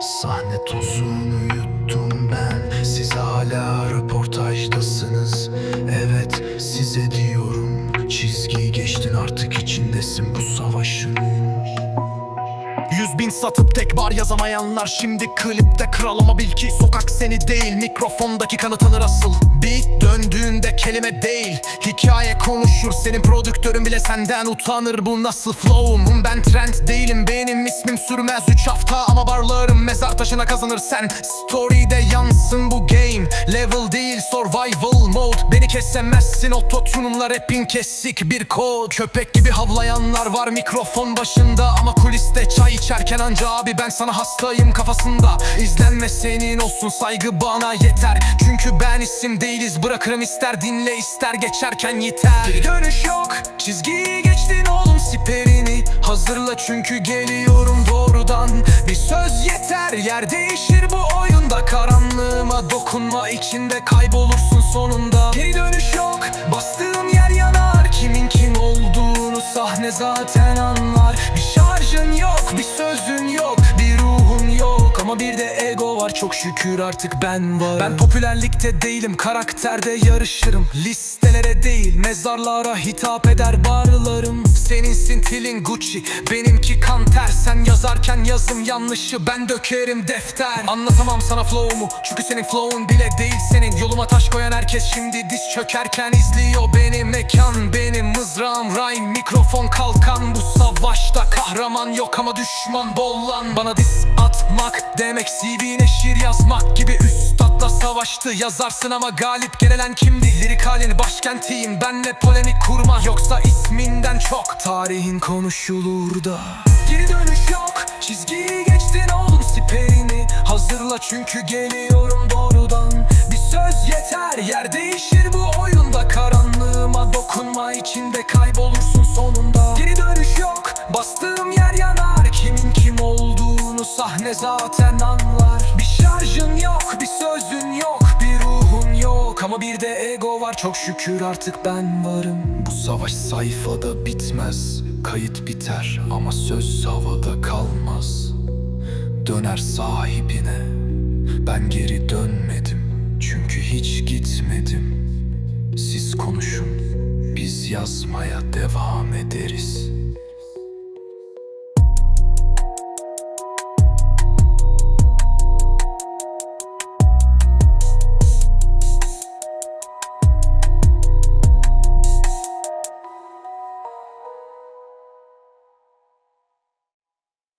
Sahne tozunu yuttum ben. Siz hala röportajdasınız. Evet size diyorum. Çizgiyi geçtin artık içindesin. Bu savaşın Yüz bin satıp tek bar yazamayanlar. Şimdi klipte kral ama bil ki Sokak seni değil. Mikrofondaki kanıtını asıl. Beat döndüğünde kelime değil. Hikaye konuşur. Senin prodüktörün bile senden utanır. Bu nasıl flow'um? Ben trend değilim. Benim ismim sürmez. 3 hafta Ama barlarım mezar taşına kazanır sen Story'de yansın bu game. Level değil survival mode. Beni kesemezsin ototune'umla rapin kesik bir kod. Köpek gibi havlayanlar var mikrofon başında. Ama kuliste çay içerken anca abi ben sana hastayım kafasında. İzlenme senin olsun saygı bana yeter. Çünkü ben isim değiliz bırakırım ister. Dinle ister geçerken yeter. Geri dönüş yok siperini Hazırla çünkü geliyorum doğrudan. Bir söz yeter yer değişir bu oyunda. Karanlığıma dokunma içinde kaybolursun sonunda şükür artık ben varım. Ben popülerlikte değilim karakterde yarışırım. Listelere değil mezarlara hitap eder barlarım Senin stilin Gucci benimki kanter Sen yazarken yazım yanlışı ben dökerim defter. Anlatamam sana flow'umu çünkü senin flow'un bile değil senin. Yoluma taş koyan herkes şimdi diz çökerken izliyor beni. Mekan benim mızrağım rhyme mikrofon kalkan Bu savaşta kahraman yok ama düşman bol lan Bana diss atmak demek CV'ne şiir yazmak gibi. Üstadla savaştı yazarsın ama galip gelen kimdi Lirik halin başkentiyim benle polemik kurma. Yoksa isminden çok tarihin konuşulur da. Geri dönüş yok çizgiyi geçtin oğlum siperini. Hazırla çünkü geliyorum doğrudan. Bir söz yeter yer değişir sahne zaten anlar. Bir şarjın yok bir sözün yok bir ruhun yok. Ama bir de ego var. Çok şükür artık ben varım. Bu savaş sayfada bitmez. Kayıt biter ama söz havada kalmaz. Döner sahibine. Ben geri dönmedim. Çünkü hiç gitmedim. Siz konuşun. Biz yazmaya devam ederiz